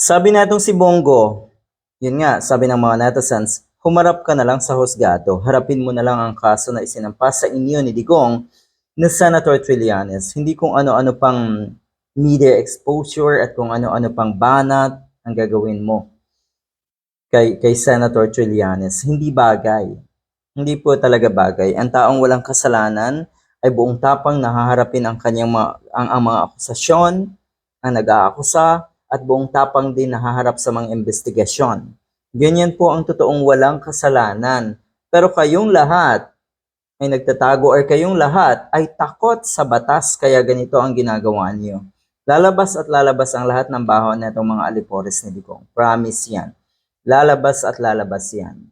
Sabi natong si Bongo, yun nga, sabi ng mga netizens, humarap ka na lang sa husgado, harapin mo na lang ang kaso na isinampas sa inyo ni Digong na Senator Trillanes. Hindi kung ano-ano pang media exposure at kung ano-ano pang banat ang gagawin mo kay, kay Senator Trillanes. Hindi bagay. Hindi po talaga bagay. Ang taong walang kasalanan ay buong tapang nahaharapin ang kanyang mga, ang, ang mga akusasyon, ang nag-aakusa, at buong tapang din nahaharap sa mga investigasyon. Ganyan po ang totoong walang kasalanan. Pero kayong lahat ay nagtatago or kayong lahat ay takot sa batas kaya ganito ang ginagawa niyo. Lalabas at lalabas ang lahat ng baho na itong mga alipores ni Digong. Promise yan. Lalabas at lalabas yan.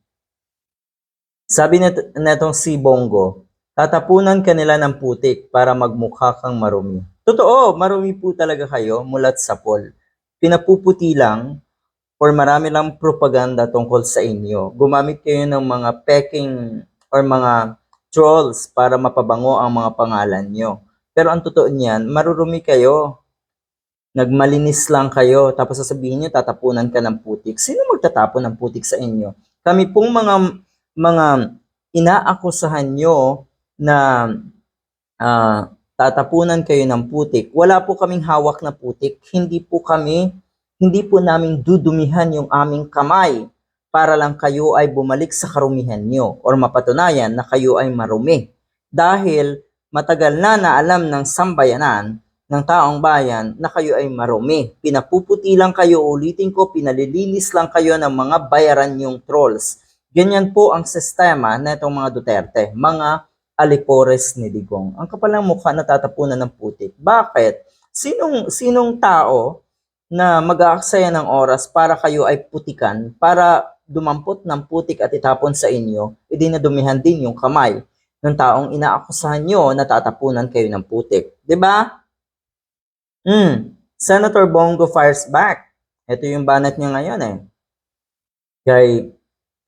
Sabi net, netong si Bongo, tatapunan ka nila ng putik para magmukha kang marumi. Totoo, marumi po talaga kayo mulat sa pol. Pinapuputi lang or marami lang propaganda tungkol sa inyo. Gumamit kayo ng mga peking or mga trolls para mapabango ang mga pangalan nyo. Pero ang totoo niyan, marurumi kayo. Nagmalinis lang kayo, tapos sasabihin nyo, tatapunan ka ng putik. Sino magtatapon ng putik sa inyo? Kami pong mga mga inaakusahan nyo na ah, tatapunan kayo ng putik. Wala po kaming hawak na putik. Hindi po kami, hindi po namin dudumihan yung aming kamay para lang kayo ay bumalik sa karumihan nyo or mapatunayan na kayo ay marumi. Dahil matagal na na alam ng sambayanan ng taong bayan na kayo ay marumi. Pinapuputi lang kayo, ulitin ko, pinalilinis lang kayo ng mga bayaran yung trolls. Ganyan po ang sistema na itong mga Duterte, mga alipores ni Digong. Ang kapal ng mukha natatapunan ng putik. Bakit? Sinong, sinong tao na mag-aaksaya ng oras para kayo ay putikan, para dumampot ng putik at itapon sa inyo, edi nadumihan din yung kamay ng taong inaakusahan nyo na tatapunan kayo ng putik. ba? Hmm. Senator Bongo fires back. Ito yung banat niya ngayon eh. Kay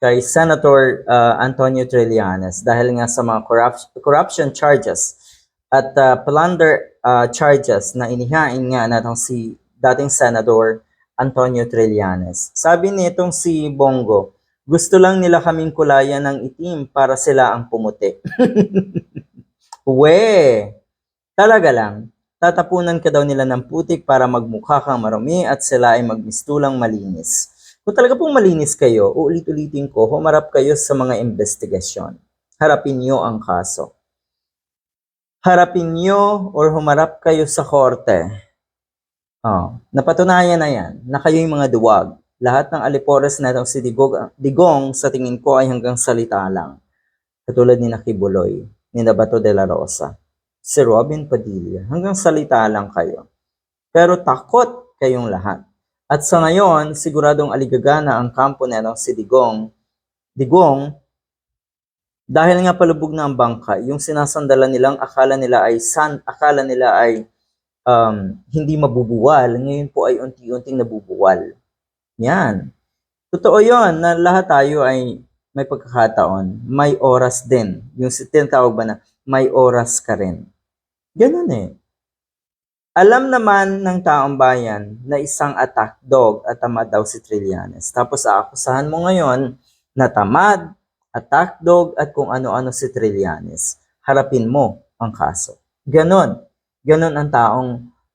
kay Senator uh, Antonio Trillanes dahil nga sa mga corrupt- corruption charges at uh, plunder uh, charges na inihain nga natong si dating Senator Antonio Trillanes. Sabi nitong si Bongo, gusto lang nila kaming kulayan ng itim para sila ang pumuti. We, talaga lang. Tatapunan ka daw nila ng putik para magmukha kang marumi at sila ay magmistulang malinis. Kung talaga pong malinis kayo, uulit-ulitin ko, humarap kayo sa mga investigasyon. Harapin niyo ang kaso. Harapin niyo or humarap kayo sa korte. Oh, napatunayan na yan na kayo yung mga duwag. Lahat ng alipores na itong si Digong, Digong sa tingin ko ay hanggang salita lang. Katulad ni Nakibuloy, ni Nabato de la Rosa, si Robin Padilla. Hanggang salita lang kayo. Pero takot kayong lahat. At sa ngayon, siguradong aligagana ang kampo na itong si Digong. Digong, dahil nga palubog na ang bangka, yung sinasandalan nilang akala nila ay san, akala nila ay um, hindi mabubuwal, ngayon po ay unti-unting nabubuwal. Yan. Totoo yon na lahat tayo ay may pagkakataon, may oras din. Yung tinatawag ba na may oras ka rin. Ganun eh. Alam naman ng taong bayan na isang attack dog at tamad daw si Trillanes. Tapos aakusahan mo ngayon na tamad, attack dog at kung ano-ano si Trillanes. Harapin mo ang kaso. Ganon. Ganon ang taong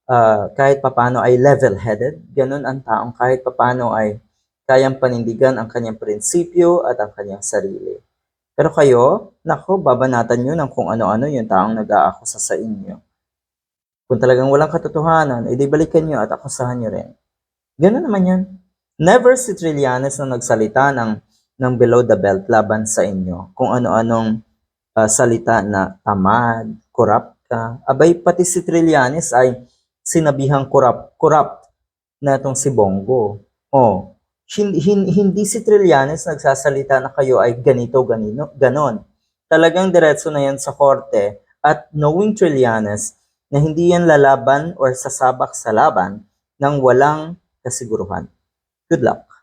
ah, kahit papano ay level-headed. Ganon ang taong kahit papano ay kayang panindigan ang kanyang prinsipyo at ang kanyang sarili. Pero kayo, nako, babanatan nyo ng kung ano-ano yung taong nag-aakusa sa inyo. Kung talagang walang katotohanan, edi balikan nyo at akusahan nyo rin. Ganun naman yan. Never si Trillanes na nagsalita ng, ng below the belt laban sa inyo. Kung ano-anong ah, salita na tamad, corrupt ka. Abay, pati si Trillanes ay sinabihang corrupt, corrupt na itong si Bongo. Oh, hindi, hindi, hindi si Trillanes nagsasalita na kayo ay ganito, ganino, ganon. Talagang diretso na yan sa korte at knowing Trillanes na hindi yan lalaban or sasabak sa laban ng walang kasiguruhan. Good luck.